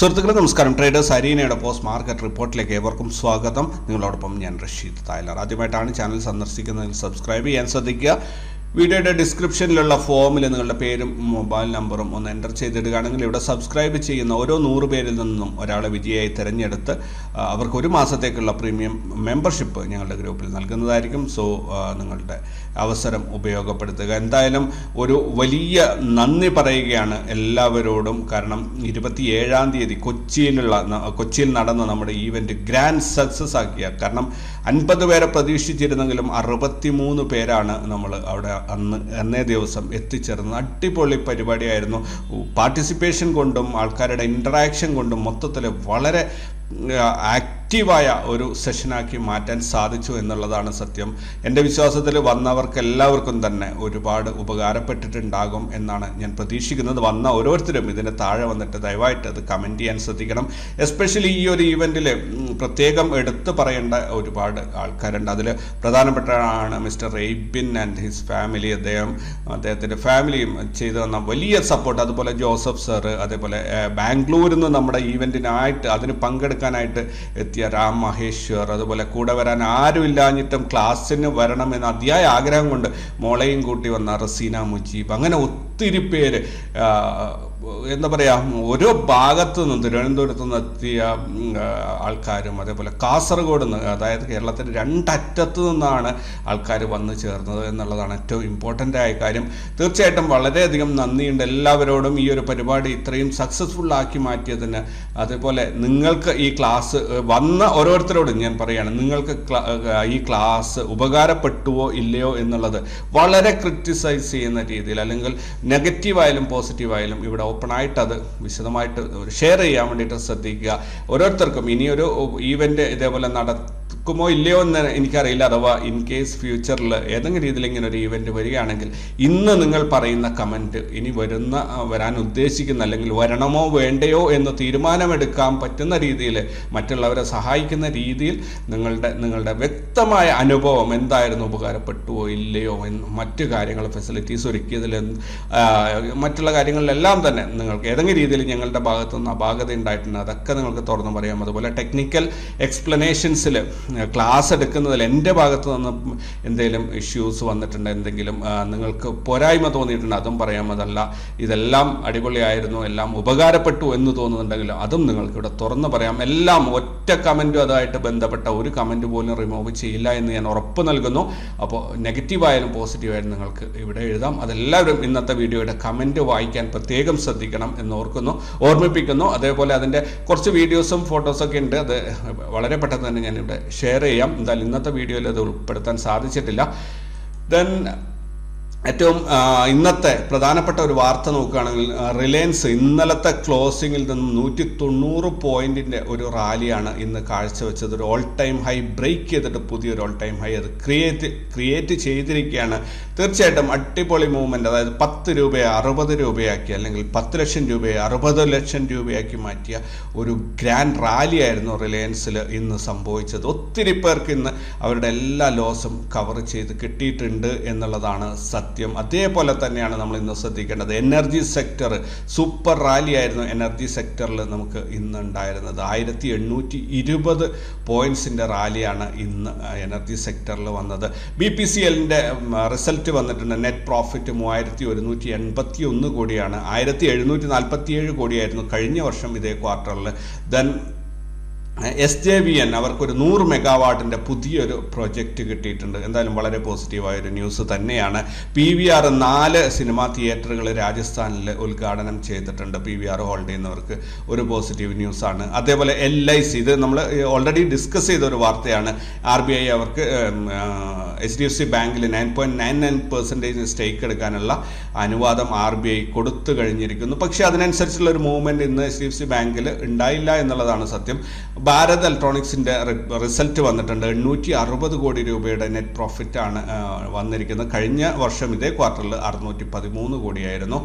സുഹൃത്തുക്കളെ നമസ്കാരം. Traders അരീനയുടെ post market റിപ്പോർട്ടിലേക്ക് ഏവർക്കും സ്വാഗതം. നിങ്ങളോടൊപ്പം ഞാൻ റഷീദ് തായ്ലർ. ആദ്യമായിട്ടാണ് ചാനൽ സന്ദർശിക്കുന്നതിൽ സബ്സ്ക്രൈബ് ചെയ്യാൻ ശ്രദ്ധിക്കുക. വീഡിയോയുടെ ഡിസ്ക്രിപ്ഷനിലുള്ള ഫോമിൽ നിങ്ങളുടെ പേരും മൊബൈൽ നമ്പറും ഒന്ന് എന്റർ ചെയ്തിടുകയാണെങ്കിൽ ഇവിടെ സബ്സ്ക്രൈബ് ചെയ്യുന്ന ഓരോ നൂറ് പേരിൽ നിന്നും ഒരാളെ വിജയമായി തിരഞ്ഞെടുത്ത് അവർക്ക് ഒരു മാസത്തേക്കുള്ള പ്രീമിയം മെമ്പർഷിപ്പ് ഞങ്ങളുടെ ഗ്രൂപ്പിൽ നൽകുന്നതായിരിക്കും. സോ നിങ്ങളുടെ അവസരം ഉപയോഗപ്പെടുത്തുക. എന്തായാലും ഒരു വലിയ നന്ദി പറയുകയാണ് എല്ലാവരോടും. കാരണം ഇരുപത്തിയേഴാം തീയതി കൊച്ചിയിലുള്ള കൊച്ചിയിൽ നടന്ന നമ്മുടെ ഈവന്റ് ഗ്രാൻഡ് സക്സസ് ആക്കിയ കാരണം അൻപത് പേരെ പ്രതീക്ഷിച്ചിരുന്നെങ്കിലും അറുപത്തിമൂന്ന് പേരാണ് നമ്മൾ അവിടെ അന്ന് അന്നേ ദിവസം എത്തിച്ചേർന്നത്. അടിപൊളി പരിപാടിയായിരുന്നു. പാർട്ടിസിപ്പേഷൻ കൊണ്ടും ആൾക്കാരുടെ ഇൻട്രാക്ഷൻ കൊണ്ടും മൊത്തത്തിൽ വളരെ act ആക്റ്റീവായ ഒരു സെഷനാക്കി മാറ്റാൻ സാധിച്ചു എന്നുള്ളതാണ് സത്യം. എന്റെ വിശ്വാസത്തിൽ വന്നവർക്ക് എല്ലാവർക്കും തന്നെ ഒരുപാട് ഉപകാരപ്പെട്ടിട്ടുണ്ടാകും എന്നാണ് ഞാൻ പ്രതീക്ഷിക്കുന്നത്. വന്ന ഓരോരുത്തരും ഇതിന് താഴെ വന്നിട്ട് ദയവായിട്ട് അത് കമന്റ് ചെയ്യാൻ ശ്രദ്ധിക്കണം. എസ്പെഷ്യലി ഈ ഒരു ഈവന്റിൽ പ്രത്യേകം എടുത്തു പറയേണ്ട ഒരുപാട് ആൾക്കാരുണ്ട്. അതിൽ പ്രധാനപ്പെട്ടതാണ് mister Reybin and his family അദ്ദേഹം അദ്ദേഹത്തിന്റെ ഫാമിലിയും ചെയ്തു തന്ന വലിയ സപ്പോർട്ട് അതുപോലെ ജോസഫ് സാറ് അതേപോലെ ബാംഗ്ലൂരിൽ നിന്ന് നമ്മുടെ ഈവന്റിനായിട്ട് അതിന് പങ്കെടുക്കാനായിട്ട് എത്തിയ രാം മഹേശ്വർ അതുപോലെ കൂടെ വരാൻ ആരും ഇല്ലാഞ്ഞിട്ടും ക്ലാസ്സിന് വരണമെന്ന് അതിയായ ആഗ്രഹം കൊണ്ട് മോളെയും കൂട്ടി വന്ന റസീന മുജീബ്. അങ്ങനെ ഒത്തിരി പേര് എന്താ പറയുക ഓരോ ഭാഗത്തു നിന്നും തിരുവനന്തപുരത്ത് നിന്ന് എത്തിയ ആൾക്കാരും അതേപോലെ കാസർഗോഡ് നിന്ന് അതായത് കേരളത്തിന്റെ രണ്ടറ്റത്ത് നിന്നാണ് ആൾക്കാർ വന്നു ചേർന്നത് എന്നുള്ളതാണ് ഏറ്റവും ഇമ്പോർട്ടന്റ് ആയ കാര്യം. തീർച്ചയായിട്ടും വളരെയധികം നന്ദിയുണ്ട് എല്ലാവരോടും ഈ ഒരു പരിപാടി ഇത്രയും സക്സസ്ഫുൾ ആക്കി മാറ്റിയതിന്. അതേപോലെ നിങ്ങൾക്ക് ഈ ക്ലാസ് വന്ന ഓരോരുത്തരോടും ഞാൻ പറയുകയാണ് നിങ്ങൾക്ക് ഈ ക്ലാസ് ഉപകാരപ്പെട്ടുവോ ഇല്ലയോ എന്നുള്ളത് വളരെ ക്രിറ്റിസൈസ് ചെയ്യുന്ന രീതിയിൽ അല്ലെങ്കിൽ നെഗറ്റീവായാലും പോസിറ്റീവായാലും ഇവിടെ അത് വിശദമായിട്ട് ഷെയർ ചെയ്യാൻ വേണ്ടിയിട്ട് ശ്രദ്ധിക്കുക. ഓരോരുത്തർക്കും ഇനിയൊരു ഈവന്റ് ഇതേപോലെ നടക്കുമോ ഇല്ലയോ എന്ന് എനിക്കറിയില്ല. അഥവാ ഇൻ കേസ് ഫ്യൂച്ചറിൽ ഏതെങ്കിലും രീതിയിൽ ഇങ്ങനെ ഒരു ഇവന്റ് വരികയാണെങ്കിൽ ഇന്ന് നിങ്ങൾ പറയുന്ന കമന്റ് ഇനി വരുന്ന വരാൻ ഉദ്ദേശിക്കുന്ന അല്ലെങ്കിൽ വരണമോ വേണ്ടയോ എന്ന് തീരുമാനമെടുക്കാൻ പറ്റുന്ന രീതിയിൽ മറ്റുള്ളവരെ സഹായിക്കുന്ന രീതിയിൽ നിങ്ങളുടെ നിങ്ങളുടെ വ്യക്തമായ അനുഭവം എന്തായിരുന്നു ഉപകാരപ്പെട്ടുവോ ഇല്ലയോ എന്ന് മറ്റു കാര്യങ്ങൾ ഫെസിലിറ്റീസ് ഒരുക്കിയതിൽ മറ്റുള്ള കാര്യങ്ങളിലെല്ലാം തന്നെ നിങ്ങൾക്ക് ഏതെങ്കിലും രീതിയിൽ ഞങ്ങളുടെ ഭാഗത്തുനിന്ന് അപാകത ഉണ്ടായിട്ടുണ്ട്. അതൊക്കെ നിങ്ങൾക്ക് തുറന്നു പറയാം. അതുപോലെ ടെക്നിക്കൽ എക്സ്പ്ലനേഷൻസിൽ ക്ലാസ് എടുക്കുന്നതിൽ എന്റെ ഭാഗത്ത് നിന്ന് എന്തെങ്കിലും ഇഷ്യൂസ് വന്നിട്ടുണ്ട് എന്തെങ്കിലും നിങ്ങൾക്ക് പോരായ്മ തോന്നിയിട്ടുണ്ട് അതും പറയാമതല്ല ഇതെല്ലാം അടിപൊളിയായിരുന്നു എല്ലാം ഉപകാരപ്പെട്ടു എന്ന് തോന്നുന്നുണ്ടെങ്കിൽ അതും നിങ്ങൾക്കിവിടെ തുറന്നു പറയാം. എല്ലാം ഒറ്റ കമന്റും അതുമായിട്ട് ബന്ധപ്പെട്ട ഒരു കമന്റ് പോലും റിമൂവ് ചെയ്യില്ല എന്ന് ഞാൻ ഉറപ്പ് നൽകുന്നു. അപ്പോൾ നെഗറ്റീവായാലും പോസിറ്റീവായാലും നിങ്ങൾക്ക് ഇവിടെ എഴുതാം. അതെല്ലാവരും ഇന്നത്തെ വീഡിയോയുടെ കമന്റ് വായിക്കാൻ പ്രത്യേകം ശ്രദ്ധിക്കണം എന്ന് ഓർക്കുന്നു ഓർമ്മിപ്പിക്കുന്നു. അതേപോലെ അതിന്റെ കുറച്ച് വീഡിയോസും ഫോട്ടോസൊക്കെ ഉണ്ട്. അത് വളരെ പെട്ടെന്ന് തന്നെ ഞാനിവിടെ ഷെയർ ചെയ്യാം. എന്തായാലും ഇന്നത്തെ വീഡിയോയിൽ അത് ഉൾപ്പെടുത്താൻ സാധിച്ചിട്ടില്ല. ദെൻ ഏറ്റവും ഇന്നത്തെ പ്രധാനപ്പെട്ട ഒരു വാർത്ത നോക്കുകയാണെങ്കിൽ റിലയൻസ് ഇന്നലത്തെ ക്ലോസിങ്ങിൽ നിന്നും നൂറ്റി തൊണ്ണൂറ് പോയിന്റിന്റെ ഒരു റാലിയാണ് ഇന്ന് കാഴ്ചവെച്ചത്. ഒരു ഓൾ ടൈം ഹൈ ബ്രേക്ക് ചെയ്തിട്ട് പുതിയൊരു ഓൾ ടൈം ഹൈ അത് ക്രിയേറ്റ് ക്രിയേറ്റ് ചെയ്തിരിക്കുകയാണ്. തീർച്ചയായിട്ടും അടിപൊളി മൂവ്മെന്റ് അതായത് പത്ത് രൂപയെ അറുപത് രൂപയാക്കി അല്ലെങ്കിൽ പത്ത് ലക്ഷം രൂപയെ അറുപത് ലക്ഷം രൂപയാക്കി മാറ്റിയ ഒരു ഗ്രാൻഡ് റാലിയായിരുന്നു റിലയൻസിൽ ഇന്ന് സംഭവിച്ചത്. ഒത്തിരി പേർക്ക് ഇന്ന് അവരുടെ എല്ലാ ലോസും കവർ ചെയ്ത് കിട്ടിയിട്ടുണ്ട് എന്നുള്ളതാണ് സത്യം. അതേപോലെ തന്നെയാണ് നമ്മൾ ഇന്ന് ശ്രദ്ധിക്കേണ്ടത്. എനർജി സെക്ടർ സൂപ്പർ റാലി ആയിരുന്നു എനർജി സെക്ടറിൽ നമുക്ക് ഇന്ന് ഉണ്ടായിരുന്നത്. ആയിരത്തി എണ്ണൂറ്റി ഇരുപത് പോയിന്റ്സിന്റെ റാലിയാണ് ഇന്ന് എനർജി സെക്ടറിൽ വന്നത്. ബി പി സി എല്ലിന്റെ റിസൾട്ട് വന്നിട്ടുണ്ട്. നെറ്റ് പ്രോഫിറ്റ് മൂവായിരത്തി ഒരുന്നൂറ്റി എൺപത്തി ഒന്ന് കോടിയാണ്. ആയിരത്തി എഴുന്നൂറ്റി നാൽപ്പത്തി ഏഴ് കോടിയായിരുന്നു കഴിഞ്ഞ വർഷം ഇതേ ക്വാർട്ടറിൽ then S J V N അവർക്കൊരു നൂറ് മെഗാവാട്ടിന്റെ പുതിയൊരു പ്രൊജക്റ്റ് കിട്ടിയിട്ടുണ്ട്. എന്തായാലും വളരെ പോസിറ്റീവായൊരു ന്യൂസ് തന്നെയാണ്. പി വി ആർ നാല് സിനിമാ തിയേറ്ററുകൾ രാജസ്ഥാനിൽ ഉദ്ഘാടനം ചെയ്തിട്ടുണ്ട്. പി വി ആർ ഹോൾഡ് ചെയ്യുന്നവർക്ക് ഒരു പോസിറ്റീവ് ന്യൂസാണ്. അതേപോലെ എൽ ഐ സി ഇത് നമ്മൾ ഓൾറെഡി ഡിസ്കസ് ചെയ്ത ഒരു വാർത്തയാണ്. ആർ ബി ഐ അവർക്ക് എച്ച് ഡി എഫ് സി ബാങ്കിൽ nine point nine nine percentage stake എടുക്കാനുള്ള അനുവാദം ആർ ബി ഐ കൊടുത്തു കഴിഞ്ഞിരിക്കുന്നു. പക്ഷേ അതിനനുസരിച്ചുള്ള ഒരു മൂവ്മെന്റ് ഇന്ന് എച്ച് ഡി എഫ് സി ബാങ്കിൽ ഉണ്ടായില്ല എന്നുള്ളതാണ് സത്യം. ഭാരത് ഇലക്ട്രോണിക്സിന്റെ റിസൾട്ട് വന്നിട്ടുണ്ട്. എണ്ണൂറ്റി അറുപത് കോടി രൂപയുടെ നെറ്റ് പ്രോഫിറ്റ് ആണ് വന്നിരിക്കുന്നത്. കഴിഞ്ഞ വർഷം ഇതേ ക്വാർട്ടറിൽ അറുന്നൂറ്റി പതിമൂന്ന് കോടിയായിരുന്നു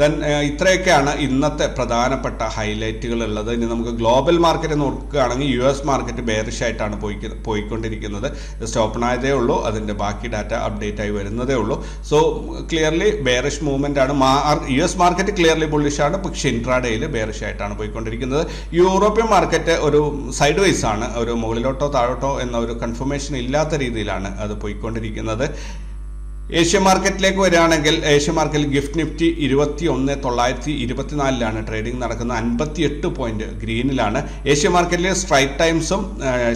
ദെൻ ഇത്രയൊക്കെയാണ് ഇന്നത്തെ പ്രധാനപ്പെട്ട ഹൈലൈറ്റുകൾ ഉള്ളത്. ഇനി നമുക്ക് ഗ്ലോബൽ മാർക്കറ്റ് നോക്കുകയാണെങ്കിൽ യു എസ് മാർക്കറ്റ് ബെയറിഷ് ആയിട്ടാണ് പോയി പോയിക്കൊണ്ടിരിക്കുന്നത്. ജസ്റ്റ് ഓപ്പൺ ആയതേ ഉള്ളൂ. അതിന്റെ ബാക്കി ഡാറ്റ അപ്ഡേറ്റ് ആയി വരുന്നതേ ഉള്ളൂ. സോ ക്ലിയർലി ബെയറിഷ് മൂവ്മെന്റ് ആണ്. U S market clearly bullish ആണ്. പക്ഷേ ഇൻട്രാഡേയിൽ ബെയറിഷ് ആയിട്ടാണ് പോയിക്കൊണ്ടിരിക്കുന്നത്. യൂറോപ്യൻ മാർക്കറ്റ് ഒരു സൈഡ് വൈസ് ആണ്. ഒരു മുകളിലോട്ടോ താഴോട്ടോ എന്ന ഒരു കൺഫർമേഷൻ ഇല്ലാത്ത രീതിയിലാണ് അത് പോയിക്കൊണ്ടിരിക്കുന്നത്. ഏഷ്യ മാർക്കറ്റിലേക്ക് വരികയാണെങ്കിൽ ഏഷ്യ മാർക്കറ്റിൽ ഗിഫ്റ്റ് നിഫ്റ്റി ഇരുപത്തി ഒന്ന് തൊള്ളായിരത്തി ഇരുപത്തിനാലിലാണ് ട്രേഡിംഗ് നടക്കുന്നത്. അൻപത്തി എട്ട് പോയിന്റ് ഗ്രീനിലാണ്. ഏഷ്യ മാർക്കറ്റിലെ സ്ട്രൈറ്റ് ടൈംസും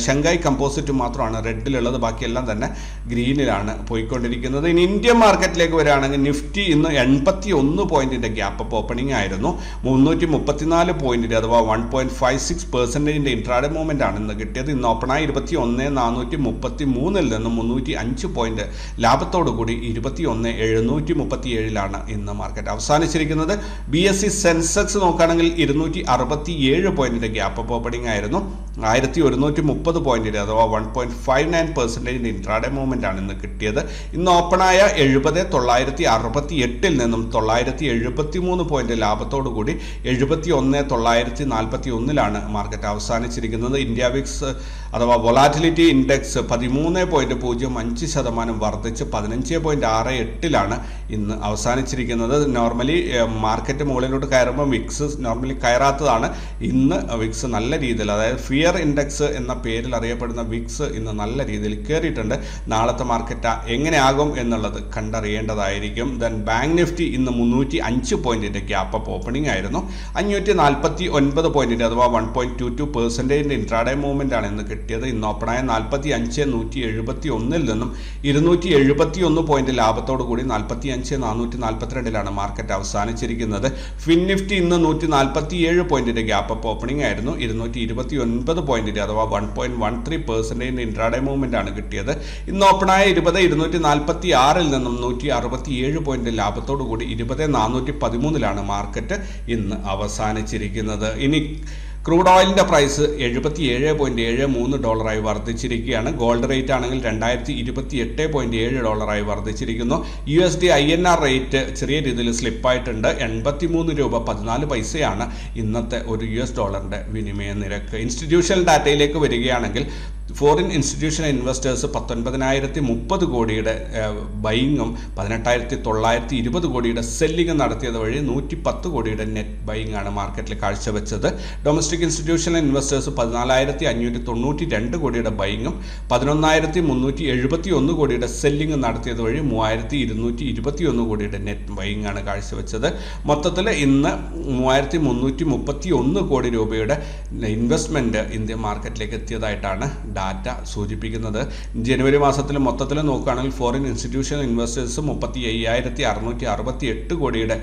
ഷങ്കായ് കമ്പോസിറ്റും മാത്രമാണ് റെഡിലുള്ളത് ബാക്കിയെല്ലാം തന്നെ ഗ്രീനിലാണ് പോയിക്കൊണ്ടിരിക്കുന്നത്. ഇനി ഇന്ത്യൻ മാർക്കറ്റിലേക്ക് വരികയാണെങ്കിൽ നിഫ്റ്റി ഇന്ന് എൺപത്തി ഒന്ന് പോയിന്റിന്റെ ഗ്യാപ്പ് അപ്പ് ഓപ്പണിംഗ് ആയിരുന്നു. മുന്നൂറ്റി മുപ്പത്തിനാല് പോയിന്റിന്റെ അഥവാ വൺ പോയിന്റ് ഫൈവ് സിക്സ് പെർസെന്റേജിന്റെ ഇൻട്രാഡേ മൂവ്മെന്റ് ആണ് ഇന്ന് കിട്ടിയത്. ഇന്ന് ഓപ്പണായി ഇരുപത്തി ഒന്ന് നാനൂറ്റി മുപ്പത്തി മൂന്നിൽ നിന്നും മുന്നൂറ്റി അഞ്ച് പോയിന്റ് ലാഭത്തോടു കൂടി ഇരുപത്തി ഒന്ന് എഴുന്നൂറ്റി മുപ്പത്തി ഏഴിലാണ് ഇന്ന് മാർക്കറ്റ് അവസാനിച്ചിരിക്കുന്നത്. ബി എസ് സി സെൻസെക്സ് നോക്കുകയാണെങ്കിൽ ഇരുന്നൂറ്റി അറുപത്തി ഏഴ് പോയിന്റിന്റെ ഗ്യാപ്പ് അപ്പ് ഓപ്പണിംഗ് ആയിരുന്നു. ആയിരത്തി ഒരുന്നൂറ്റി മുപ്പത് പോയിന്റിൽ അഥവാ വൺ പോയിന്റ് ഫൈവ് നയൻ പെർസെന്റേജിന്റെ ഇൻട്രാഡേ മൂവ്മെന്റ് ആണ് ഇന്ന് കിട്ടിയത്. ഇന്ന് ഓപ്പണായ എഴുപത് തൊള്ളായിരത്തി അറുപത്തി എട്ടിൽ നിന്നും തൊള്ളായിരത്തി എഴുപത്തി മൂന്ന് പോയിന്റ് ലാഭത്തോടു കൂടി എഴുപത്തി ഒന്ന് തൊള്ളായിരത്തി നാൽപ്പത്തി ഒന്നിലാണ് മാർക്കറ്റ് അവസാനിച്ചിരിക്കുന്നത്. ഇന്ത്യ വിക്സ് അഥവാ വൊളാറ്റിലിറ്റി ഇൻഡെക്സ് പതിമൂന്ന് പോയിന്റ് പൂജ്യം അഞ്ച് ശതമാനം വർദ്ധിച്ച് പതിനഞ്ച് പോയിന്റ് ആറ് എട്ടിലാണ് ഇന്ന് അവസാനിച്ചിരിക്കുന്നത്. നോർമലി മാർക്കറ്റ് മുകളിലോട്ട് കയറുമ്പോൾ വിക്സ് നോർമലി കയറാത്തതാണ്. ഇന്ന് വിക്സ് നല്ല രീതിയിൽ അതായത് ഫിയർ ഇൻഡെക്സ് എന്ന പേരിൽ അറിയപ്പെടുന്ന വിക്സ് ഇന്ന് നല്ല രീതിയിൽ കയറിയിട്ടുണ്ട്. നാളത്തെ മാർക്കറ്റ് എങ്ങനെയാകും എന്നുള്ളത് കണ്ടറിയേണ്ടതായിരിക്കും. ദെൻ ബാങ്ക് നിഫ്റ്റി ഇന്ന് മുന്നൂറ്റി അഞ്ച് പോയിന്റിന്റെ ഗ്യാപ്പ് ഓപ്പണിംഗ് ആയിരുന്നു. അഞ്ഞൂറ്റി നാൽപ്പത്തി ഒൻപത് പോയിന്റിന്റെ അഥവാ വൺ പോയിന്റ് ടു ടു പെർസെന്റേജിന്റെ ഇൻട്രാഡേ മൂവ്മെന്റ് ആണ് ഇന്ന് കിട്ടിയത് ഇന്ന് ഓപ്പണായ നാൽപ്പത്തി അഞ്ച് നൂറ്റി എഴുപത്തി ഒന്നിൽ നിന്നും ഇരുന്നൂറ്റി എഴുപത്തി ഒന്ന് പോയിന്റ് ലാഭത്തോടു കൂടി നാൽപ്പത്തി അഞ്ച് നാനൂറ്റി നാൽപ്പത്തിരണ്ടിലാണ് മാർക്കറ്റ് അവസാനിച്ചിരിക്കുന്നത്. ഫിൻ നിഫ്റ്റി ഇന്ന് നൂറ്റി നാൽപ്പത്തി ഏഴ് പോയിന്റിന്റെ ഗ്യാപ്പ് അപ്പ് ഓപ്പണിംഗ് ആയിരുന്നു. ഇരുന്നൂറ്റി ഇരുപത്തി ഒൻപത് പോയിന്റിന്റെ അഥവാ വൺ പോയിന്റ് വൺ ത്രീ പെർസെന്റേജിന്റെ ഇൻട്രാഡേ മൂവ്മെന്റ് ആണ് കിട്ടിയത്. ഇന്ന് ഓപ്പണായ ഇരുപത് ഇരുന്നൂറ്റി നാൽപ്പത്തി ആറിൽ നിന്നും നൂറ്റി അറുപത്തി ഏഴ് പോയിന്റ് ലാഭത്തോടു കൂടി ഇരുപത് നാനൂറ്റി പതിമൂന്നിലാണ് മാർക്കറ്റ് ഇന്ന് അവസാനിച്ചിരിക്കുന്നത്. ഇനി ക്രൂഡ് ഓയിലിന്റെ പ്രൈസ് എഴുപത്തി ഏഴ് പോയിന്റ് ഏഴ് മൂന്ന് ഡോളറായി വർദ്ധിച്ചിരിക്കുകയാണ്. ഗോൾഡ് റേറ്റ് ആണെങ്കിൽ രണ്ടായിരത്തി ഇരുപത്തി എട്ട് പോയിന്റ് ഏഴ് ഡോളറായി വർദ്ധിച്ചിരിക്കുന്നു. U S D I N R rate ചെറിയ രീതിയിൽ സ്ലിപ്പായിട്ടുണ്ട്. എൺപത്തി മൂന്ന് രൂപ പതിനാല് പൈസയാണ് ഇന്നത്തെ ഒരു യു എസ് ഡോളറിന്റെ വിനിമയ നിരക്ക്. ഇൻസ്റ്റിറ്റ്യൂഷണൽ ഡാറ്റയിലേക്ക് വരികയാണെങ്കിൽ ഫോറിൻ ഇൻസ്റ്റിറ്റ്യൂഷണൽ ഇൻവെസ്റ്റേഴ്സ് പത്തൊൻപതിനായിരത്തി മുപ്പത് കോടിയുടെ ബൈങ്ങും പതിനെട്ടായിരത്തി തൊള്ളായിരത്തി ഇരുപത് കോടിയുടെ സെല്ലിങ്ങും നടത്തിയത് വഴി നൂറ്റി പത്ത് കോടിയുടെ നെറ്റ് ബൈങ് ആണ് മാർക്കറ്റിൽ കാഴ്ചവെച്ചത്. ഡൊമസ്റ്റിക് ഇൻസ്റ്റിറ്റ്യൂഷണൽ ഇൻവെസ്റ്റേഴ്സ് പതിനാലായിരത്തി അഞ്ഞൂറ്റി തൊണ്ണൂറ്റി രണ്ട് കോടിയുടെ ബൈങ്ങും പതിനൊന്നായിരത്തി മുന്നൂറ്റി എഴുപത്തി ഒന്ന് കോടിയുടെ സെല്ലിംഗ് നടത്തിയത് വഴി മൂവായിരത്തി ഇരുന്നൂറ്റി ഇരുപത്തി ഒന്ന് കോടിയുടെ നെറ്റ് ബൈങ് ആണ് കാഴ്ചവെച്ചത്. മൊത്തത്തിൽ ഇന്ന് മൂവായിരത്തി മുന്നൂറ്റി മുപ്പത്തി ഒന്ന് കോടി രൂപയുടെ ഇൻവെസ്റ്റ്മെന്റ് ഇന്ത്യൻ മാർക്കറ്റിലേക്ക് എത്തിയതായിട്ടാണ് ഡാറ്റ സൂചിപ്പിക്കുന്നത്. ജനുവരി മാസത്തിൽ മൊത്തത്തിൽ നോക്കുകയാണെങ്കിൽ ഫോറിൻ ഇൻസ്റ്റിറ്റ്യൂഷൻ ഇൻവെസ്റ്റേഴ്സ് മുപ്പത്തി അയ്യായിരത്തി അറുന്നൂറ്റി അറുപത്തി എട്ട് കോടിയുടെ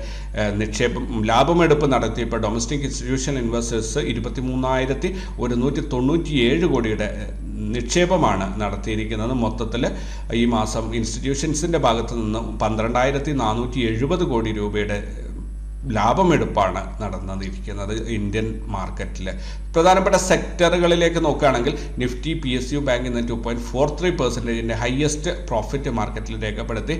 നിക്ഷേപം ലാഭമെടുപ്പ് നടത്തിയപ്പോൾ ഡൊമസ്റ്റിക് ഇൻസ്റ്റിറ്റ്യൂഷൻ ഇൻവെസ്റ്റേഴ്സ് ഇരുപത്തി മൂന്നായിരത്തി ഒരുന്നൂറ്റി തൊണ്ണൂറ്റി ഏഴ് കോടിയുടെ നിക്ഷേപമാണ് നടത്തിയിരിക്കുന്നത്. മൊത്തത്തിൽ ഈ മാസം ഇൻസ്റ്റിറ്റ്യൂഷൻസിന്റെ ഭാഗത്തു നിന്ന് പന്ത്രണ്ടായിരത്തി നാനൂറ്റി എഴുപത് കോടി രൂപയുടെ ലാഭമെടുപ്പാണ് നടന്നിരിക്കുന്നത് ഇന്ത്യൻ മാർക്കറ്റിൽ പ്രധാനപ്പെട്ട സെക്ടറുകളിലേക്ക് നോക്കുകയാണെങ്കിൽ Nifty P S U bank ഇന്ന് ടു പോയിന്റ് ഫോർ ത്രീ പെർസെന്റേജിന്റെ ഹയസ്റ്റ് പ്രോഫിറ്റ് മാർക്കറ്റിൽ രേഖപ്പെടുത്തി.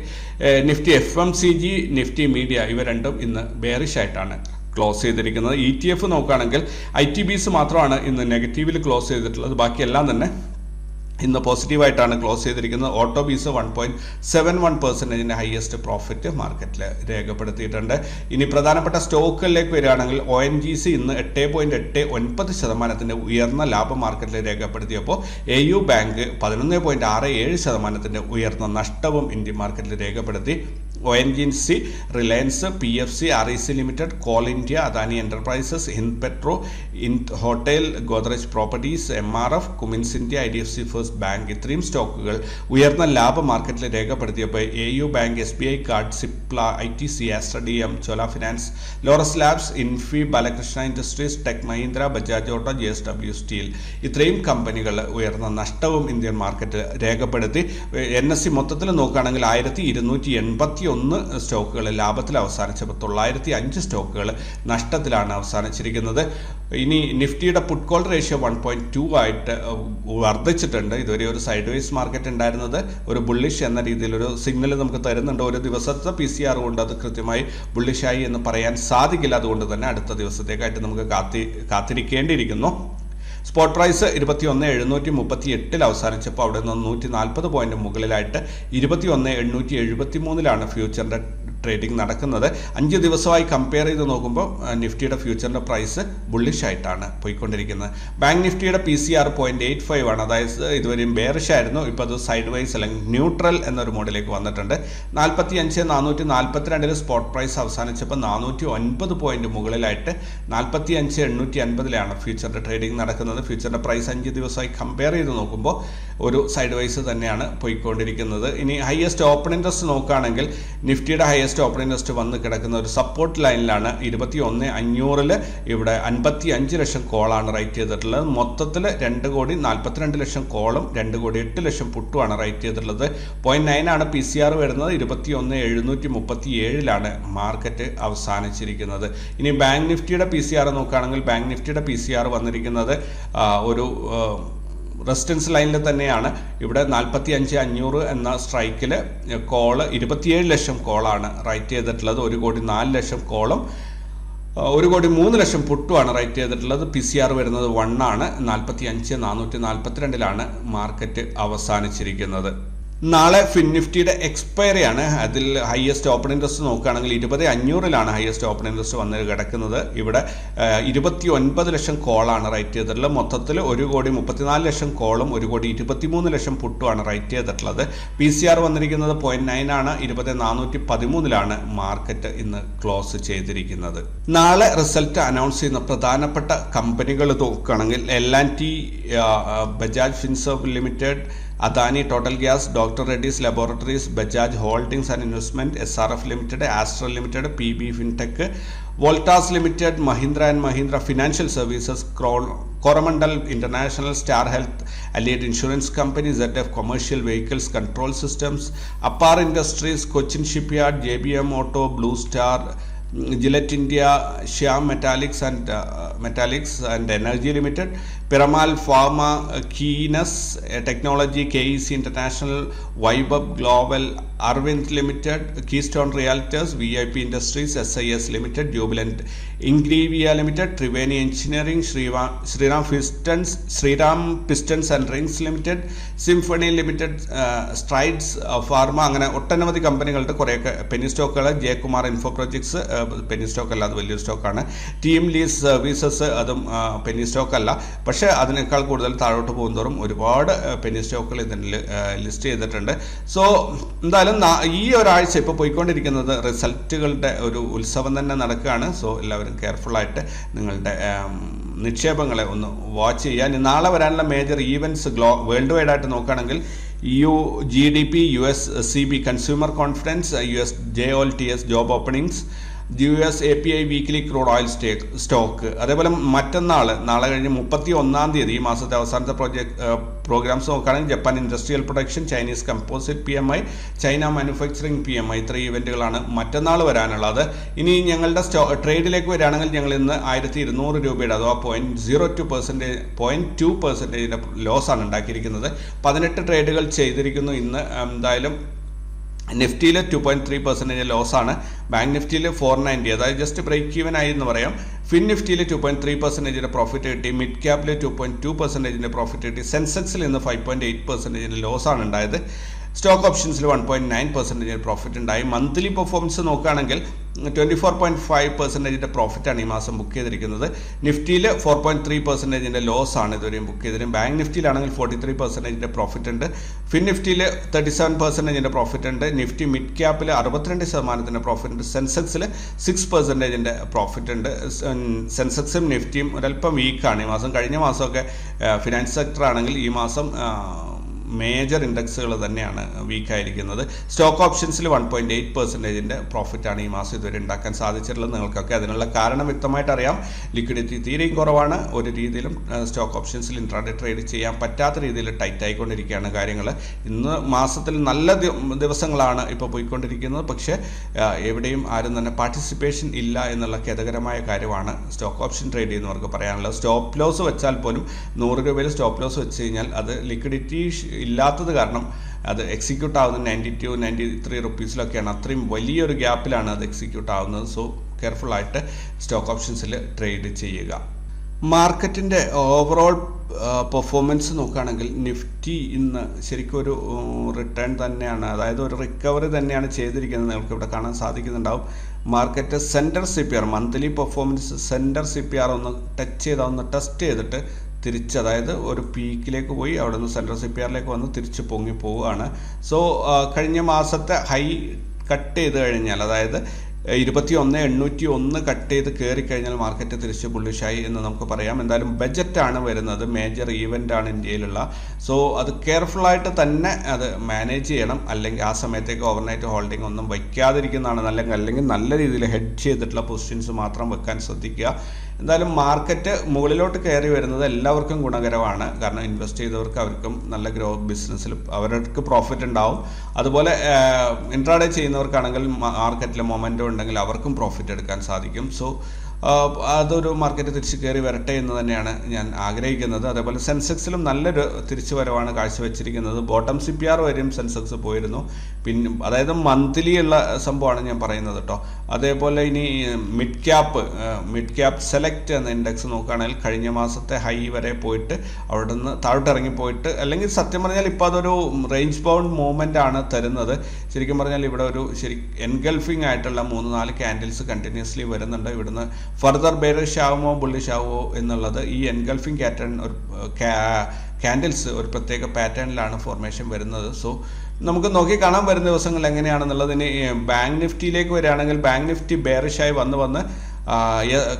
Nifty F M C G Nifty media ഇവ രണ്ടും ഇന്ന് ബെയറിഷ് ആയിട്ടാണ് ക്ലോസ് ചെയ്തിരിക്കുന്നത്. ഇ ടി എഫ് നോക്കുകയാണെങ്കിൽ ഐ ടി ബിസ് മാത്രമാണ് ഇന്ന് നെഗറ്റീവിൽ ക്ലോസ് ചെയ്തിട്ടുള്ളത്. ബാക്കിയെല്ലാം തന്നെ ഇന്ന് പോസിറ്റീവായിട്ടാണ് ക്ലോസ് ചെയ്തിരിക്കുന്നത്. Auto bees one point seven one പെർസെന്റേജിന്റെ highest profit മാർക്കറ്റിൽ രേഖപ്പെടുത്തിയിട്ടുണ്ട്. ഇനി പ്രധാനപ്പെട്ട സ്റ്റോക്കുകളിലേക്ക് വരികയാണെങ്കിൽ ഒ എൻ ജി സി ഇന്ന് എട്ട് പോയിന്റ് എട്ട് ഒൻപത് ശതമാനത്തിന്റെ ഉയർന്ന ലാഭം മാർക്കറ്റിൽ രേഖപ്പെടുത്തിയപ്പോൾ എ യു ബാങ്ക് പതിനൊന്ന് പോയിന്റ് ആറ് ഏഴ് ശതമാനത്തിന്റെ ഉയർന്ന നഷ്ടവും ഇന്ത്യൻ മാർക്കറ്റിൽ രേഖപ്പെടുത്തി. O N G C Reliance P F C R E C limited Coal India Adani enterprises Hind petro in hotel Godrej properties M R F Cummins India I D F C first bank ഇത്രയും സ്റ്റോക്കുകൾ ഉയർന്ന ലാഭ മാർക്കറ്റിൽ രേഖപ്പെടുത്തിയപ്പോൾ A U bank S B I card Cipla I T C Astra D M Chola finance Laurus labs Infy Balakrishna industries tech Mahindra Bajaj auto J S W steel ഇത്രയും കമ്പനികൾ ഉയർന്ന നഷ്ടവും Indian market രേഖപ്പെടുത്തി. N S C മൊത്തത്തിൽ നോക്കുകയാണെങ്കിൽ ആയിരത്തി ഇരുന്നൂറ്റി എൺപത്തി ഒന്ന് സ്റ്റോക്കുകൾ ലാഭത്തിൽ അവസാനിച്ചപ്പോൾ തൊള്ളായിരത്തി അഞ്ച് സ്റ്റോക്കുകൾ നഷ്ടത്തിലാണ് അവസാനിച്ചിരിക്കുന്നത്. ഇനി നിഫ്റ്റിയുടെ put call ratio one point two ആയിട്ട് വർദ്ധിച്ചിട്ടുണ്ട്. ഇതുവരെ ഒരു സൈഡ് വൈസ് മാർക്കറ്റ് ഉണ്ടായിരുന്നത്. ഒരു ബുള്ളിഷ് എന്ന രീതിയിൽ ഒരു സിഗ്നൽ നമുക്ക് തരുന്നുണ്ട്. ഒരു ദിവസത്തെ പി സി ആർ കൊണ്ട് അത് കൃത്യമായി ബുള്ളിഷായി എന്ന് പറയാൻ സാധിക്കില്ല. അതുകൊണ്ട് തന്നെ അടുത്ത ദിവസത്തേക്കായിട്ട് നമുക്ക് കാത്തി കാത്തിരിക്കേണ്ടിയിരിക്കുന്നു. സ്പോട്ട് പ്രൈസ് ഇരുപത്തി ഒന്ന് എഴുന്നൂറ്റി മുപ്പത്തി എട്ടിൽ അവസാനിച്ചപ്പോൾ അവിടെ നിന്ന് നൂറ്റി നാൽപ്പത് പോയിന്റ് മുകളിലായിട്ട് ഇരുപത്തി ഒന്ന് എണ്ണൂറ്റി എഴുപത്തി മൂന്നിലാണ് ഫ്യൂച്ചറിന്റെ ട്രേഡിംഗ് നടക്കുന്നത്. അഞ്ച് ദിവസമായി കമ്പയർ ചെയ്ത് നോക്കുമ്പോൾ നിഫ്റ്റിയുടെ ഫ്യൂച്ചറിന്റെ പ്രൈസ് ബുള്ളിഷ് ആയിട്ടാണ് പോയിക്കൊണ്ടിരിക്കുന്നത്. ബാങ്ക് നിഫ്റ്റിയുടെ P C R point eight five ആണ്. അതായത് ഇതുവരെയും ബേറിഷ് ആയിരുന്നു. ഇപ്പോൾ അത് സൈഡ് വൈസ് അല്ലെങ്കിൽ ന്യൂട്രൽ എന്നൊരു മോഡിലേക്ക് വന്നിട്ടുണ്ട്. നാൽപ്പത്തി അഞ്ച് നാനൂറ്റി നാൽപ്പത്തിരണ്ടിൽ സ്പോട്ട് പ്രൈസ് അവസാനിച്ചപ്പോൾ നാനൂറ്റി ഒൻപത് പോയിന്റ് മുകളിലായിട്ട് നാൽപ്പത്തി അഞ്ച് എണ്ണൂറ്റി അൻപതിലാണ് ഫ്യൂച്ചറിന്റെ ട്രേഡിംഗ് നടക്കുന്നത്. ഫ്യൂച്ചറിന്റെ പ്രൈസ് അഞ്ച് ദിവസമായി കമ്പയർ ചെയ്ത് നോക്കുമ്പോൾ ഒരു സൈഡ് വൈസ് തന്നെയാണ് പോയിക്കൊണ്ടിരിക്കുന്നത്. ഇനി ഹയസ്റ്റ് ഓപ്പൺ ഇൻട്രസ്റ്റ് നോക്കുകയാണെങ്കിൽ നിഫ്റ്റിയുടെ ഹയസ്റ്റ് ഓപ്പൺ ഇൻട്രസ്റ്റ് വന്ന് കിടക്കുന്ന ഒരു സപ്പോർട്ട് ലൈനിലാണ് ഇരുപത്തി ഒന്ന് അഞ്ഞൂറിൽ ഇവിടെ അൻപത്തി അഞ്ച് ലക്ഷം കോളാണ് റൈറ്റ് ചെയ്തിട്ടുള്ളത്. മൊത്തത്തിൽ രണ്ട് കോടി നാൽപ്പത്തിരണ്ട് ലക്ഷം കോളും രണ്ട് കോടി എട്ട് ലക്ഷം പുട്ടുമാണ് റൈറ്റ് ചെയ്തിട്ടുള്ളത്. പോയിന്റ് നയൻ ആണ് പി സി ആർ വരുന്നത്. ഇരുപത്തി ഒന്ന് എഴുന്നൂറ്റി മുപ്പത്തി ഏഴിലാണ് മാർക്കറ്റ് അവസാനിച്ചിരിക്കുന്നത്. ഇനി ബാങ്ക് നിഫ്റ്റിയുടെ പി സി ആർ നോക്കുകയാണെങ്കിൽ ബാങ്ക് നിഫ്റ്റിയുടെ പി സി ആർ വന്നിരിക്കുന്നത് ഒരു റെസിസ്റ്റൻസ് ലൈനിൽ തന്നെയാണ്. ഇവിടെ നാൽപ്പത്തി അഞ്ച് അഞ്ഞൂറ് എന്ന സ്ട്രൈക്കിൽ കോൾ ഇരുപത്തിയേഴ് ലക്ഷം കോളാണ് റൈറ്റ് ചെയ്തിട്ടുള്ളത്. ഒരു കോടി നാല് ലക്ഷം കോളും ഒരു കോടി മൂന്ന് ലക്ഷം പുട്ടുമാണ് റൈറ്റ് ചെയ്തിട്ടുള്ളത്. പി സി ആർ വരുന്നത് വണ്ണാണ്. നാൽപ്പത്തി അഞ്ച് നാനൂറ്റി നാൽപ്പത്തിരണ്ടിലാണ് മാർക്കറ്റ് അവസാനിച്ചിരിക്കുന്നത്. നാളെ ഫിൻ നിഫ്റ്റിയുടെ എക്സ്പയറി ആണ്. അതിൽ ഹയസ്റ്റ് ഓപ്പൺ ഇൻട്രസ്റ്റ് നോക്കുകയാണെങ്കിൽ ഇരുപത് അഞ്ഞൂറിലാണ് ഹയസ്റ്റ് ഓപ്പൺ ഇൻട്രസ്റ്റ് വന്ന് കിടക്കുന്നത്. ഇവിടെ ഇരുപത്തി ഒൻപത് ലക്ഷം കോളാണ് റൈറ്റ് ചെയ്തിട്ടുള്ളത്. മൊത്തത്തിൽ ഒരു കോടി മുപ്പത്തിനാല് ലക്ഷം കോളും ഒരു കോടി ഇരുപത്തിമൂന്ന് ലക്ഷം പുട്ടുമാണ് റൈറ്റ് ചെയ്തിട്ടുള്ളത്. പി സി ആർ വന്നിരിക്കുന്നത് പോയിന്റ് നയൻ ആണ്. ഇരുപത് നാനൂറ്റി പതിമൂന്നിലാണ് മാർക്കറ്റ് ഇന്ന് ക്ലോസ് ചെയ്തിരിക്കുന്നത്. നാളെ റിസൾട്ട് അനൗൺസ് ചെയ്യുന്ന പ്രധാനപ്പെട്ട കമ്പനികൾ നോക്കുകയാണെങ്കിൽ L and T Bajaj Finserv limited Adani Total gas doctor Reddy's laboratories Bajaj holdings and investment S R F limited Astral limited P B fintech Voltas limited Mahindra and Mahindra financial services Coromandel international star health allied insurance company Z F commercial vehicles control systems Apar industries Cochin shipyard J B M auto blue star Gillette India Shyam metalics and metalics and energy limited Piramal pharma Kaynes technology K E C international Vaibhav global Arvind limited Keystone realtors V I P industries S I S limited Jubilant Ingrevia limited Triveni engineering ശ്രീവാ Shriram pistons Shriram pistons and rings limited symphony limited Strides pharma അങ്ങനെ ഒട്ടനവധി കമ്പനികളുടെ കുറേയൊക്കെ penny സ്റ്റോക്കുകൾ Jayakumar info projects penny stock അല്ല അത് വലിയൊരു സ്റ്റോക്കാണ് team lease services അതും പെനി സ്റ്റോക്ക് അല്ല. പക്ഷേ അതിനേക്കാൾ കൂടുതൽ താഴോട്ട് പോകുന്നതോറും ഒരുപാട് പെനി സ്റ്റോക്കുകൾ ഇതിൽ ലിസ്റ്റ് ചെയ്തിട്ടുണ്ട്. സോ എന്തായാലും ഈ ഒരാഴ്ച ഇപ്പോൾ പോയിക്കൊണ്ടിരിക്കുന്നത് റിസൾട്ടുകളുടെ ഒരു ഉത്സവം തന്നെ നടക്കുകയാണ്. സോ എല്ലാവരും കെയർഫുള്ളായിട്ട് നിങ്ങളുടെ നിക്ഷേപങ്ങളെ ഒന്ന് വാച്ച് ചെയ്യുക. ഇനി നാളെ വരാനുള്ള മേജർ ഈവന്റ്സ് ഗ്ലോ വേൾഡ് വൈഡ് ആയിട്ട് നോക്കുകയാണെങ്കിൽ U G D P U S C B consumer confidence U S J O L T S job openings U S A P I weekly crude oil stake stock. അതേപോലെ മറ്റന്നാൾ നാളെ കഴിഞ്ഞ് മുപ്പത്തി ഒന്നാം തീയതി ഈ മാസത്തെ അവസാനത്തെ പ്രോജക്ട് പ്രോഗ്രാംസ് നോക്കുകയാണെങ്കിൽ Japan industrial production Chinese composite P M I China manufacturing P M I ഇത്ര ഇവന്റുകളാണ് മറ്റന്നാൾ വരാനുള്ളത്. ഇനി ഞങ്ങളുടെ സ്റ്റോ ട്രേഡിലേക്ക് വരികയാണെങ്കിൽ ഞങ്ങൾ ഇന്ന് ആയിരത്തി ഇരുന്നൂറ് രൂപയുടെ അഥവാ point zero two percentage point two പെർസെന്റേജിന്റെ ലോസാണ് ഉണ്ടാക്കിയിരിക്കുന്നത്. പതിനെട്ട് ട്രേഡുകൾ ചെയ്തിരിക്കുന്നു ഇന്ന് എന്തായാലും നിഫ്റ്റിയിൽ ടു പോയിന്റ് ത്രീ പെർസെന്റേജ് ലോസാണ് ബാങ്ക് നിഫ്റ്റിയിൽ ഫോർ നയന്റി അതായത് ജസ്റ്റ് ബ്രേക്ക് ഈവൻ ആയി എന്ന് പറയാം. ഫിൻ നിഫ്റ്റിയിൽ ടു പോയിന്റ് ത്രീ പെർസെന്റേജിന്റെ പ്രോഫിറ്റ് കിട്ടി. മിഡ് ക്യാപ്പിൽ ടു പോയിന്റ് ടു പെർസെന്റേജിന്റെ പ്രോഫിറ്റ് കിട്ടി. സെൻസെക്സിൽ ഇന്ന് ഫൈവ് പോയിന്റ് എയ്റ്റ് പെർസെന്റേജിന്റെ ലോസാണ് ഉണ്ടായത്. Stock ഓപ്ഷൻസിൽ one point nine percentage profit ഉണ്ടായി. മന്ത്ലി പെർഫോമൻസ് നോക്കുകയാണെങ്കിൽ ട്വന്റി ഫോർ പോയിന്റ് ഫൈവ് പെർസെന്റേജിന്റെ പ്രോഫിറ്റാണ് ഈ മാസം ബുക്ക് ചെയ്തിരിക്കുന്നത്. നിഫ്റ്റിയിൽ ഫോർ പോയിന്റ് ത്രീ പെർസെന്റേജിന്റെ ലോസ് ആണ് ഇതുവരെയും ബുക്ക് ചെയ്തത്. ബാങ്ക് നിഫ്റ്റിയിലാണെങ്കിൽ ഫോർട്ടി ത്രീ പെർസെന്റേജിന്റെ പ്രോഫിറ്റ് ഉണ്ട്. ഫിൻ നിഫ്റ്റിയിൽ തേർട്ടി സെവൻ പെർസെന്റേജിന്റെ പ്രോഫിറ്റ് ഉണ്ട്. നിഫ്റ്റി മിഡ് ക്യാപ്പിൽ അറുപത്തിരണ്ട് ശതമാനത്തിന്റെ പ്രോഫിറ്റ് ഉണ്ട്. സെൻസെക്സിൽ സിക്സ് പെർസെന്റേജിന്റെ പ്രോഫിറ്റ് ഉണ്ട്. സെൻസെക്സും നിഫ്റ്റിയും ഒരല്പം വീക്കാണ് ഈ മാസം കഴിഞ്ഞ മാസമൊക്കെ ഫിനാൻസ് സെക്ടർ ആണെങ്കിൽ ഈ മാസം മേജർ ഇൻഡെക്സുകൾ തന്നെയാണ് വീക്കായിരിക്കുന്നത്. സ്റ്റോക്ക് ഓപ്ഷൻസിൽ വൺ പോയിന്റ് എയ്റ്റ് പെർസെന്റേജിന്റെ പ്രോഫിറ്റാണ് ഈ മാസം ഇതുവരെ ഉണ്ടാക്കാൻ സാധിച്ചിട്ടുള്ളത് നിങ്ങൾക്കൊക്കെ. അതിനുള്ള കാരണം വ്യക്തമായിട്ട് അറിയാം. ലിക്വിഡിറ്റി തീരെയും കുറവാണ്. ഒരു രീതിയിലും സ്റ്റോക്ക് ഓപ്ഷൻസിൽ ഇൻട്രാഡേ ട്രേഡ് ചെയ്യാൻ പറ്റാത്ത രീതിയിൽ ടൈറ്റ് ആയിക്കൊണ്ടിരിക്കുകയാണ് കാര്യങ്ങൾ ഇന്ന് മാസത്തിൽ നല്ല ദിവസങ്ങളാണ് ഇപ്പോൾ പോയിക്കൊണ്ടിരിക്കുന്നത്. പക്ഷേ എവിടെയും ആരും തന്നെ പാർട്ടിസിപ്പേഷൻ ഇല്ല എന്നുള്ള ഖേദകരമായ കാര്യമാണ് സ്റ്റോക്ക് ഓപ്ഷൻ ട്രേഡ് ചെയ്യുന്നവർക്ക് പറയാനുള്ളത്. സ്റ്റോപ്പ് ലോസ് വെച്ചാൽ പോലും നൂറ് രൂപയിൽ സ്റ്റോപ്പ് ലോസ് വെച്ച് കഴിഞ്ഞാൽ അത് ലിക്വിഡിറ്റി ഇല്ലാത്തത് കാരണം അത് എക്സിക്യൂട്ട് ആവുന്നത് നയന്റി ടു നയന്റി ത്രീ റുപ്പീസിലൊക്കെയാണ് അത്രയും വലിയൊരു ഗ്യാപ്പിലാണ് അത് എക്സിക്യൂട്ട് ആവുന്നത്. സോ കെയർഫുൾ ആയിട്ട് സ്റ്റോക്ക് ഓപ്ഷൻസിൽ ട്രേഡ് ചെയ്യുക. മാർക്കറ്റിന്റെ ഓവറോൾ പെർഫോമൻസ് നോക്കുകയാണെങ്കിൽ നിഫ്റ്റി ഇന്ന് ശരിക്കും ഒരു റിട്ടേൺ തന്നെയാണ്. അതായത് ഒരു റിക്കവറി തന്നെയാണ് ചെയ്തിരിക്കുന്നത്. നിങ്ങൾക്ക് ഇവിടെ കാണാൻ സാധിക്കുന്നുണ്ടാവും. Market center C P R monthly performance center C P R ഒന്ന് ടച്ച് ചെയ്താൽ ഒന്ന് ടെസ്റ്റ് ചെയ്തിട്ട് തിരിച്ച് അതായത് ഒരു പീക്കിലേക്ക് പോയി അവിടെ നിന്ന് സെൻട്രൽ സി പി ആറിലേക്ക് വന്ന് തിരിച്ച് പൊങ്ങി പോവുകയാണ്. സോ കഴിഞ്ഞ മാസത്തെ ഹൈ കട്ട് ചെയ്ത് കഴിഞ്ഞാൽ അതായത് ഇരുപത്തി ഒന്ന് എണ്ണൂറ്റി ഒന്ന് കട്ട് ചെയ്ത് കയറി കഴിഞ്ഞാൽ മാർക്കറ്റ് തിരിച്ച് ബുള്ളിഷായി എന്ന് നമുക്ക് പറയാം. എന്തായാലും ബജറ്റാണ് വരുന്നത് മേജർ ഈവന്റ് ആണ് ഇന്ത്യയിലുള്ള. സോ അത് കെയർഫുള്ളായിട്ട് തന്നെ അത് മാനേജ് ചെയ്യണം. അല്ലെങ്കിൽ ആ സമയത്തേക്ക് ഓവർനൈറ്റ് ഹോൾഡിംഗ് ഒന്നും വയ്ക്കാതിരിക്കുന്നതാണ് അല്ലെങ്കിൽ അല്ലെങ്കിൽ നല്ല രീതിയിൽ ഹെഡ് ചെയ്തിട്ടുള്ള പൊസിഷൻസ് മാത്രം വെക്കാൻ ശ്രദ്ധിക്കുക. എന്തായാലും മാർക്കറ്റ് മുകളിലോട്ട് കയറി വരുന്നത് എല്ലാവർക്കും ഗുണകരമാണ്. കാരണം ഇൻവെസ്റ്റ് ചെയ്തവർക്ക് അവർക്കും നല്ല ഗ്രോ ബിസിനസ്സിൽ അവർക്ക് പ്രോഫിറ്റ് ഉണ്ടാവും. അതുപോലെ ഇൻട്രാഡേ ചെയ്യുന്നവർക്കാണെങ്കിൽ മാർക്കറ്റിൽ മൊമെന്റം ഉണ്ടെങ്കിൽ അവർക്കും പ്രോഫിറ്റ് എടുക്കാൻ സാധിക്കും. സോ അതൊരു മാർക്കറ്റ് തിരിച്ചു കയറി വരട്ടെ എന്ന് തന്നെയാണ് ഞാൻ ആഗ്രഹിക്കുന്നത്. അതേപോലെ സെൻസെക്സിലും നല്ലൊരു തിരിച്ചു വരവാണ് കാഴ്ചവെച്ചിരിക്കുന്നത്. ബോട്ടം സി പി ആർ വരെയും സെൻസെക്സ് പോയിരുന്നു. പിന്നെ അതായത് മന്ത്ലി ഉള്ള സംഭവമാണ് ഞാൻ പറയുന്നത് കേട്ടോ അതേപോലെ ഇനി mid cap mid cap select എന്ന ഇൻഡെക്സ് നോക്കുകയാണെങ്കിൽ കഴിഞ്ഞ മാസത്തെ ഹൈ വരെ പോയിട്ട് അവിടെ നിന്ന് താഴോട്ട് ഇറങ്ങി പോയിട്ട് അല്ലെങ്കിൽ സത്യം പറഞ്ഞാൽ ഇപ്പോൾ അതൊരു റേഞ്ച് ബൗണ്ട് മൂവ്മെന്റ് ആണ് തരുന്നത്. ശരിക്കും പറഞ്ഞാൽ ഇവിടെ ഒരു ശരി എൻഗൾഫിംഗ് ആയിട്ടുള്ള മൂന്ന് നാല് ക്യാൻഡിൽസ് കണ്ടിന്യൂസ്ലി വരുന്നുണ്ട്. ഇവിടുന്ന് ഫർദർ ബേറിഷ് ആവുമോ ബുള്ളിഷ് ആവുമോ എന്നുള്ളത് ഈ എൻഗൾഫിംഗ് കാറ്റേൺ ഒരു ക്യാൻഡിൽസ് ഒരു പ്രത്യേക പാറ്റേണിലാണ് ഫോർമേഷൻ വരുന്നത്. സോ നമുക്ക് നോക്കി കാണാൻ വരുന്ന ദിവസങ്ങൾ എങ്ങനെയാണെന്നുള്ളത് ഇനി ബാങ്ക് നിഫ്റ്റിയിലേക്ക് വരികയാണെങ്കിൽ ബാങ്ക് നിഫ്റ്റി ബേറിഷായി വന്ന് വന്ന്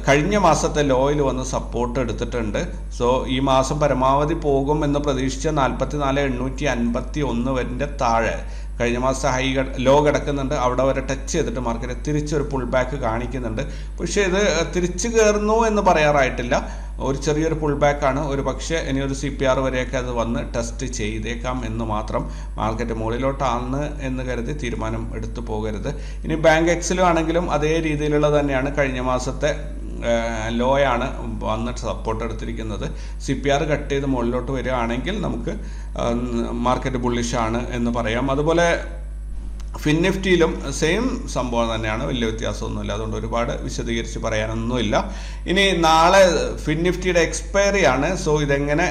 കഴിഞ്ഞ മാസത്തെ ലോയിൽ വന്ന് സപ്പോർട്ട് എടുത്തിട്ടുണ്ട്. സോ ഈ മാസം പരമാവധി പോകും എന്ന് പ്രതീക്ഷിച്ച നാൽപ്പത്തി നാല് എണ്ണൂറ്റി അൻപത്തി ഒന്ന് വരെ താഴെ. കഴിഞ്ഞ മാസം ഹൈ ലോ കിടക്കുന്നുണ്ട്. അവിടെ വരെ ടച്ച് ചെയ്തിട്ട് മാർക്കറ്റ് തിരിച്ചൊരു പുൾ ബാക്ക് കാണിക്കുന്നുണ്ട്. പക്ഷേ ഇത് തിരിച്ചു കയറുന്നു എന്ന് പറയാറായിട്ടില്ല. ഒരു ചെറിയൊരു പുൾ ബാക്കാണ് ഒരു പക്ഷേ ഇനി ഒരു സി പി ആർ വരെയൊക്കെ അത് വന്ന് ടെസ്റ്റ് ചെയ്തേക്കാം എന്ന് മാത്രം മാർക്കറ്റ് മുകളിലോട്ടാണ് എന്ന് കരുതി തീരുമാനം എടുത്തു പോകരുത്. ഇനി ബാങ്ക് എക്സിലും ആണെങ്കിലും അതേ രീതിയിലുള്ള തന്നെയാണ് കഴിഞ്ഞ മാസത്തെ ലോയാണ് വന്നിട്ട് സപ്പോർട്ട് എടുത്തിരിക്കുന്നത്. സി പി ആർ കട്ട് ചെയ്ത് മുകളിലോട്ട് വരികയാണെങ്കിൽ നമുക്ക് മാർക്കറ്റ് ബുള്ളിഷാണ് എന്ന് പറയാം. അതുപോലെ ഫിൻനിഫ്റ്റിയിലും സെയിം സംഭവം തന്നെയാണ്. വലിയ വ്യത്യാസമൊന്നുമില്ല. അതുകൊണ്ട് ഒരുപാട് വിശദീകരിച്ച് പറയാനൊന്നുമില്ല. ഇനി നാളെ ഫിൻനിഫ്റ്റിയുടെ എക്സ്പയറി ആണ്. സോ ഇതെങ്ങനെ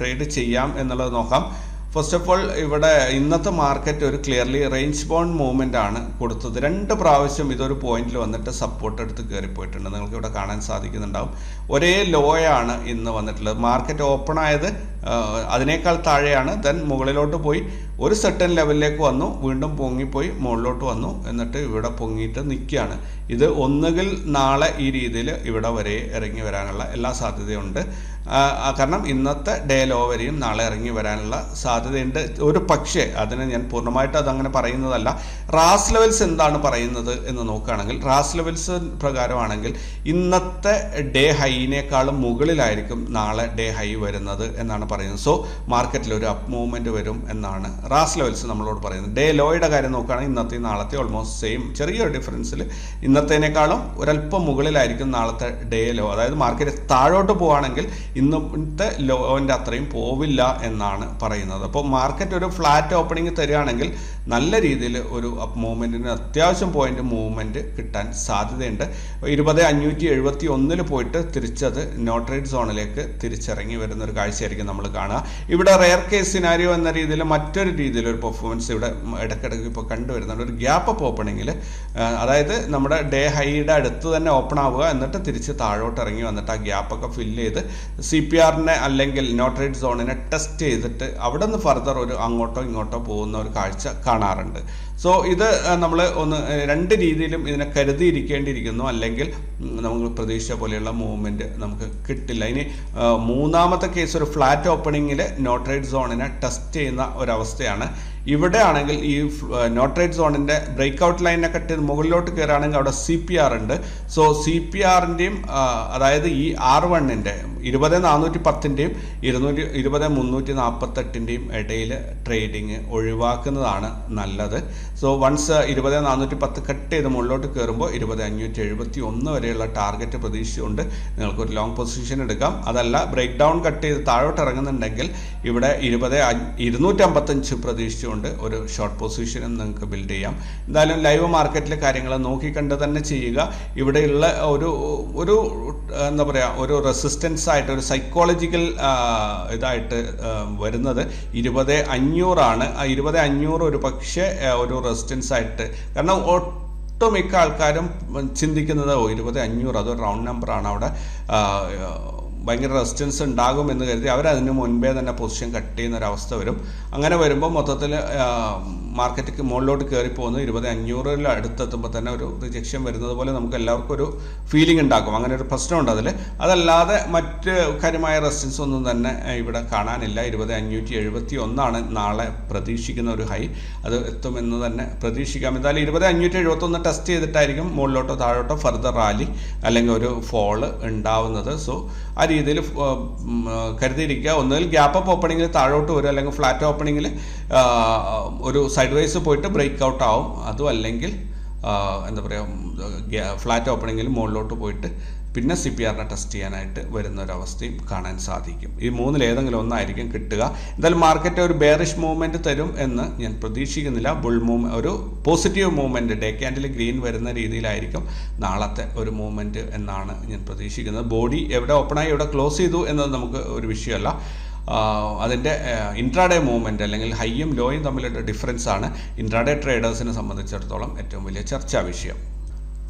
ട്രേഡ് ചെയ്യാം എന്നുള്ളത് നോക്കാം. ഫസ്റ്റ് ഓഫ് ഓൾ ഇവിടെ ഇന്നത്തെ മാർക്കറ്റ് ഒരു ക്ലിയർലി റേഞ്ച് ബോണ്ട് മൂവ്മെന്റ് ആണ് കൊടുത്തത്. രണ്ട് പ്രാവശ്യം ഇതൊരു പോയിന്റിൽ വന്നിട്ട് സപ്പോർട്ട് എടുത്ത് കയറിപ്പോയിട്ടുണ്ട് നിങ്ങൾക്ക് ഇവിടെ കാണാൻ സാധിക്കുന്നുണ്ടാവും. ഒരേ ലോയാണ് ഇന്ന് വന്നിട്ടുള്ളത്. മാർക്കറ്റ് ഓപ്പൺ ആയത് അതിനേക്കാൾ താഴെയാണ്. ദെൻ മുകളിലോട്ട് പോയി ഒരു സെട്ടൻ ലെവലിലേക്ക് വന്നു. വീണ്ടും പൊങ്ങിപ്പോയി മുകളിലോട്ട് വന്നു. എന്നിട്ട് ഇവിടെ പൊങ്ങിയിട്ട് നിൽക്കുകയാണ്. ഇത് ഒന്നുകിൽ നാളെ ഈ രീതിയിൽ ഇവിടെ വരെ ഇറങ്ങി വരാനുള്ള എല്ലാ സാധ്യതയുണ്ട്. കാരണം ഇന്നത്തെ ഡേ ലോ വരെയും നാളെ ഇറങ്ങി വരാനുള്ള സാധ്യതയുണ്ട്. ഒരു പക്ഷേ അതിന് ഞാൻ പൂർണമായിട്ട് അതങ്ങനെ പറയുന്നതല്ല. റാസ് ലെവൽസ് എന്താണ് പറയുന്നത് എന്ന് നോക്കുകയാണെങ്കിൽ റാസ് ലെവൽസ് പ്രകാരമാണെങ്കിൽ ഇന്നത്തെ ഡേ ഹൈനേക്കാളും മുകളിലായിരിക്കും നാളെ ഡേ ഹൈ വരുന്നത് എന്നാണ് പറയുന്നത് സോ മാർക്കറ്റിൽ ഒരു അപ്പ് മൂവ്മെന്റ് വരും എന്നാണ് റാസ് ലെവൽസ് നമ്മളോട് പറയുന്നത്. ഡേ ലോയുടെ കാര്യം നോക്കുകയാണെങ്കിൽ ഇന്നത്തെ നാളത്തെ ഓൾമോസ്റ്റ് സെയിം ചെറിയൊരു ഡിഫറൻസിൽ ഇന്നത്തേനേക്കാളും ഒരല്പം മുകളിലായിരിക്കും നാളത്തെ ഡേ ലോ അതായത് മാർക്കറ്റ് താഴോട്ട് പോവുകയാണെങ്കിൽ ഇന്നത്തെ ലോന്റെ അത്രയും പോവില്ല എന്നാണ് പറയുന്നത്. അപ്പോൾ മാർക്കറ്റ് ഒരു ഫ്ലാറ്റ് ഓപ്പണിംഗ് തരികയാണെങ്കിൽ നല്ല രീതിയിൽ ഒരു മൂവ്മെന്റിന് അത്യാവശ്യം പോയിന്റ് മൂവ്മെന്റ് കിട്ടാൻ സാധ്യതയുണ്ട്. ഇരുപത് അഞ്ഞൂറ്റി എഴുപത്തി ഒന്നിൽ പോയിട്ട് തിരിച്ചത് നോട്രേഡ് സോണിലേക്ക് തിരിച്ചിറങ്ങി വരുന്ന ഒരു കാഴ്ചയായിരിക്കും നമ്മൾ കാണുക. ഇവിടെ റെയർ കേസ് സിനാരിയോ എന്ന രീതിയിൽ മറ്റൊരു രീതിയിൽ ഒരു പെർഫോമൻസ് ഇവിടെ ഇടയ്ക്കിടയ്ക്ക് ഇപ്പോൾ കണ്ടുവരുന്നുണ്ട്. ഒരു ഗ്യാപ്പ് അപ്പ് ഓപ്പണിങ്ങിൽ അതായത് നമ്മുടെ ഡേ ഹൈയുടെ അടുത്ത് തന്നെ ഓപ്പൺ ആവുക എന്നിട്ട് തിരിച്ച് താഴോട്ട് ഇറങ്ങി വന്നിട്ട് ആ ഗ്യാപ്പൊക്കെ ഫില്ല് ചെയ്ത് സി പി ആറിനെ അല്ലെങ്കിൽ നോട്ടറേറ്റ് സോണിനെ ടെസ്റ്റ് ചെയ്തിട്ട് അവിടെ നിന്ന് ഫർദർ ഒരു അങ്ങോട്ടോ ഇങ്ങോട്ടോ പോകുന്ന ഒരു കാഴ്ച കാണാറുണ്ട്. സോ ഇത് നമ്മൾ ഒന്ന് രണ്ട് രീതിയിലും ഇതിനെ കരുതിയിരിക്കേണ്ടിയിരിക്കുന്നു. അല്ലെങ്കിൽ നമുക്ക് പ്രതീക്ഷിച്ച പോലെയുള്ള മൂവ്മെന്റ് നമുക്ക് കിട്ടില്ല. ഇനി മൂന്നാമത്തെ കേസ് ഒരു ഫ്ലാറ്റ് ഓപ്പണിങ്ങിൽ നോട്ടറേറ്റ് സോണിനെ ടെസ്റ്റ് ചെയ്യുന്ന ഒരവസ്ഥയാണ് ഇവിടെ ആണെങ്കിൽ ഈ നോട്ടറേറ്റ് സോണിന്റെ ബ്രേക്ക് ഔട്ട് ലൈനെ കട്ട് ചെയ്ത് മുകളിലോട്ട് കയറുകയാണെങ്കിൽ അവിടെ സി പി ആർ ഉണ്ട്. സോ സി പി ആറിന്റെയും അതായത് ഈ ആർ വണ്ണിന്റെ ഇരുപത് നാനൂറ്റി പത്തിന്റെയും ഇരുന്നൂറ്റി ഇരുപത് മുന്നൂറ്റി നാൽപ്പത്തെട്ടിന്റെയും ഇടയിൽ ട്രേഡിങ് ഒഴിവാക്കുന്നതാണ് നല്ലത്. സോ വൺസ് ഇരുപത് നാനൂറ്റി പത്ത് കട്ട് ചെയ്ത് മുകളിലോട്ട് കയറുമ്പോൾ ഇരുപത് അഞ്ഞൂറ്റി എഴുപത്തി ഒന്ന് വരെയുള്ള ടാർഗറ്റ് പ്രതീക്ഷിച്ചുകൊണ്ട് നിങ്ങൾക്കൊരു ലോങ് പൊസിഷൻ എടുക്കാം. അതല്ല ബ്രേക്ക് ഡൗൺ കട്ട് ചെയ്ത് താഴോട്ട് ഇറങ്ങുന്നുണ്ടെങ്കിൽ ഇവിടെ ഇരുപത് ഇരുന്നൂറ്റമ്പത്തഞ്ച് പ്രതീക്ഷിച്ചുകൊണ്ട് ഒരു ഷോർട്ട് പൊസിഷനും നിങ്ങൾക്ക് ബിൽഡ് ചെയ്യാം. എന്തായാലും ലൈവ് മാർക്കറ്റിലെ കാര്യങ്ങൾ നോക്കിക്കണ്ട് തന്നെ ചെയ്യുക. ഇവിടെയുള്ള ഒരു ഒരു എന്താ പറയുക ഒരു റെസിസ്റ്റൻസ് ആയിട്ട് ഒരു സൈക്കോളജിക്കൽ ഇതായിട്ട് വരുന്നത് ഇരുപത് അഞ്ഞൂറാണ്. ഇരുപത് അഞ്ഞൂറ് ഒരു പക്ഷേ ഒരു റെസിസ്റ്റൻസ് ആയിട്ട്. കാരണം ഒട്ടുമിക്ക ആൾക്കാരും ചിന്തിക്കുന്നത് ഓ ഇരുപത് അഞ്ഞൂറ് അതൊരു റൗണ്ട് നമ്പറാണ് അവിടെ. ഭയങ്കര റെസിസ്റ്റൻസ് ഉണ്ടാകും എന്ന് കരുതി അവരതിന് മുൻപേ തന്നെ പൊസിഷൻ കട്ട് ചെയ്യുന്ന ഒരു അവസ്ഥ വരും. അങ്ങനെ വരുമ്പോൾ മൊത്തത്തിൽ മാർക്കറ്റിക്ക് മുകളിലോട്ട് കയറി പോകുന്നത് ഇരുപത് അഞ്ഞൂറിൽ അടുത്തെത്തുമ്പോൾ തന്നെ ഒരു റിജക്ഷൻ വരുന്നത് പോലെ നമുക്ക് എല്ലാവർക്കും ഒരു ഫീലിംഗ് ഉണ്ടാക്കും അങ്ങനെ ഒരു പ്രശ്നമുണ്ട് അതിൽ അതല്ലാതെ മറ്റ് കാര്യമായ റെസിസ്റ്റൻസ് ഒന്നും തന്നെ ഇവിടെ കാണാനില്ല. ഇരുപത് അഞ്ഞൂറ്റി എഴുപത്തി ഒന്നാണ് നാളെ പ്രതീക്ഷിക്കുന്ന ഒരു ഹൈ അത് എത്തുമെന്ന് തന്നെ പ്രതീക്ഷിക്കാം. എന്തായാലും ഇരുപത് അഞ്ഞൂറ്റി എഴുപത്തൊന്ന് ടെസ്റ്റ് ചെയ്തിട്ടായിരിക്കും മുകളിലോട്ടോ താഴോട്ടോ ഫർദർ റാലി അല്ലെങ്കിൽ ഒരു ഫോൾ ഉണ്ടാവുന്നത്. സോ ആ രീതിയിൽ കരുതിയിരിക്കുക. ഒന്നുകിൽ ഗ്യാപ്പ് അപ്പ് ഓപ്പണിങ്ങിൽ താഴോട്ട് വരും അല്ലെങ്കിൽ ഫ്ലാറ്റ് ഓപ്പണിങ്ങിൽ ഒരു സൈഡ് വൈസ് പോയിട്ട് ബ്രേക്ക് ഔട്ട് ആവും. അതും അല്ലെങ്കിൽ എന്താ പറയുക ഫ്ലാറ്റ് ഓപ്പണിങ്ങിൽ മുകളിലോട്ട് പോയിട്ട് പിന്നെ സി പി ആറിനെ ടെസ്റ്റ് ചെയ്യാനായിട്ട് വരുന്ന ഒരു അവസ്ഥയും കാണാൻ സാധിക്കും. ഈ മൂന്നിൽ ഏതെങ്കിലും ഒന്നായിരിക്കും കിട്ടുക. എന്തായാലും മാർക്കറ്റ് ഒരു ബെയറിഷ് മൂവ്മെന്റ് തരും എന്ന് ഞാൻ പ്രതീക്ഷിക്കുന്നില്ല. ബുൾ മൂവ് ഒരു positive movement day candle green വരുന്ന രീതിയിലായിരിക്കും നാളത്തെ ഒരു മൂവ്മെന്റ് എന്നാണ് ഞാൻ പ്രതീക്ഷിക്കുന്നത്. ബോഡി എവിടെ ഓപ്പണായി എവിടെ ക്ലോസ് ചെയ്തു എന്നത് നമുക്ക് ഒരു വിഷയമല്ല. അതിന്റെ ഇൻട്രാഡേ മൂവ്മെന്റ് അല്ലെങ്കിൽ ഹൈയും ലോയും തമ്മിലുള്ള ഡിഫറൻസ് ആണ് ഇൻട്രാഡേ ട്രേഡേഴ്സിനെ സംബന്ധിച്ചിടത്തോളം ഏറ്റവും വലിയ ചർച്ചാ വിഷയം.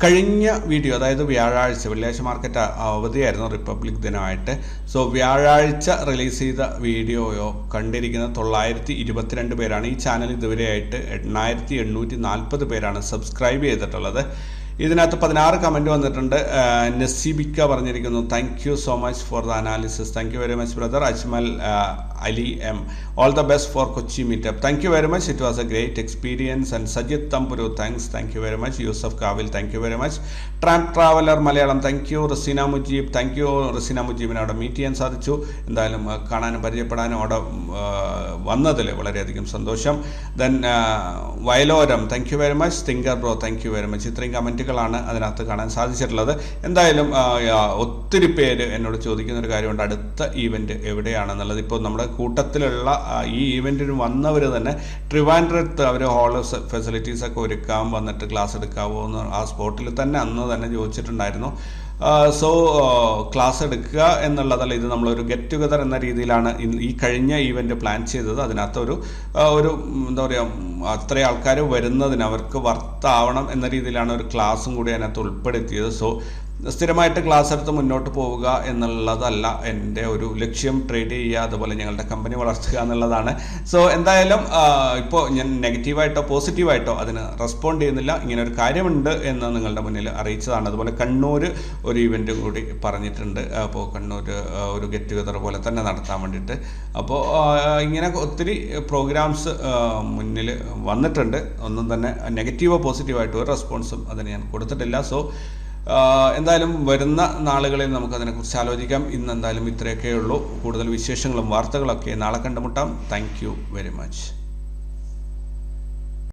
കഴിഞ്ഞ വീഡിയോ അതായത് വ്യാഴാഴ്ച വെള്ളിയാഴ്ച മാർക്കറ്റ് അവധിയായിരുന്നു റിപ്പബ്ലിക് ദിനമായിട്ട്. സോ വ്യാഴാഴ്ച റിലീസ് ചെയ്ത വീഡിയോയോ കണ്ടിരിക്കുന്ന തൊള്ളായിരത്തി ഇരുപത്തിരണ്ട് പേരാണ് ഈ ചാനൽ ഇതുവരെയായിട്ട് എണ്ണായിരത്തി എണ്ണൂറ്റി നാൽപ്പത് പേരാണ് സബ്സ്ക്രൈബ് ചെയ്തിട്ടുള്ളത്. ഇതിനകത്ത് പതിനാറ് കമന്റ് വന്നിട്ടുണ്ട്. നസീബിക്ക പറഞ്ഞിരിക്കുന്നു thank you so much for the analysis thank you very much brother Ajmal Ali M all the best for Kochi meetup thank you very much it was a great experience and Sajith Thamburu thanks thank you very much Yusuf Kavil thank you very much tram traveller Malayalam thank you Raseena Mujeeb thank you Raseena മുജീബിനെ അവിടെ meet ചെയ്യാൻ സാധിച്ചു. എന്തായാലും കാണാനും പരിചയപ്പെടാനും അവിടെ വന്നതിൽ വളരെയധികം സന്തോഷം. Then Vayaloram thank you very much thinker bro thank you very much ഇത്രയും കമന്റുകളാണ് അതിനകത്ത് കാണാൻ സാധിച്ചിട്ടുള്ളത്. എന്തായാലും ഒത്തിരി പേര് എന്നോട് ചോദിക്കുന്ന ഒരു കാര്യമുണ്ട്. അടുത്ത ഈവന്റ് എവിടെയാണെന്നുള്ളത്. ഇപ്പോൾ നമ്മുടെ കൂട്ടത്തിലുള്ള ഈ ഇവന്റിന് വന്നവർ തന്നെ ട്രിവാൻഡ്രത്ത് അവർ ഹാൾ ഫെസിലിറ്റീസ് ഒക്കെ ഒരുക്കാൻ വന്നിട്ട് ക്ലാസ് എടുക്കാവോ എന്ന് ആ സ്പോട്ടിൽ തന്നെ അന്ന് തന്നെ ചോദിച്ചിട്ടുണ്ടായിരുന്നു. സോ ക്ലാസ് എടുക്കുക എന്നുള്ളതല്ല ഇത് നമ്മളൊരു ഗെറ്റ് ടുഗദർ എന്ന രീതിയിലാണ് ഈ കഴിഞ്ഞ ഈവന്റ് പ്ലാൻ ചെയ്തത്. അതിനകത്ത് ഒരു ഒരു എന്താ പറയുക അത്രയും ആൾക്കാർ വരുന്നതിന് അവർക്ക് വർത്താവണം എന്ന രീതിയിലാണ് ഒരു ക്ലാസ്സും കൂടി അതിനകത്ത് ഉൾപ്പെടുത്തിയത്. സോ സ്ഥിരമായിട്ട് ക്ലാസ് എടുത്ത് മുന്നോട്ട് പോവുക എന്നുള്ളതല്ല എന്റെ ഒരു ലക്ഷ്യം. ട്രേഡ് ചെയ്യുക അതുപോലെ ഞങ്ങളുടെ കമ്പനി വളർത്തുക എന്നുള്ളതാണ്. സോ എന്തായാലും ഇപ്പോൾ ഞാൻ നെഗറ്റീവായിട്ടോ പോസിറ്റീവായിട്ടോ അതിന് റെസ്പോണ്ട് ചെയ്യുന്നില്ല. ഇങ്ങനെ ഒരു കാര്യമുണ്ട് എന്ന് നിങ്ങളുടെ മുന്നിൽ അറിയിച്ചതാണ്. അതുപോലെ കണ്ണൂർ ഒരു ഇവന്റ് കൂടി പറഞ്ഞിട്ടുണ്ട്. അപ്പോൾ കണ്ണൂർ ഒരു ഗെറ്റ് ടുഗദർ പോലെ തന്നെ നടത്താൻ വേണ്ടിയിട്ട്. അപ്പോൾ ഇങ്ങനെ ഒത്തിരി പ്രോഗ്രാംസ് മുന്നിൽ വന്നിട്ടുണ്ട്. ഒന്നും തന്നെ നെഗറ്റീവോ പോസിറ്റീവായിട്ടോ ഒരു റെസ്പോൺസും അതിന് ഞാൻ കൊടുത്തിട്ടില്ല. സോ എന്തായാലും വരുന്ന നാളുകളിൽ നമുക്ക് അതിനെക്കുറിച്ച് ആലോചിക്കാം. ഇന്ന് എന്തായാലും ഇത്രയൊക്കെയുള്ളൂ. കൂടുതൽ വിശേഷങ്ങളും വാർത്തകളൊക്കെ നാളെ കണ്ടുമുട്ടാം. Thank very much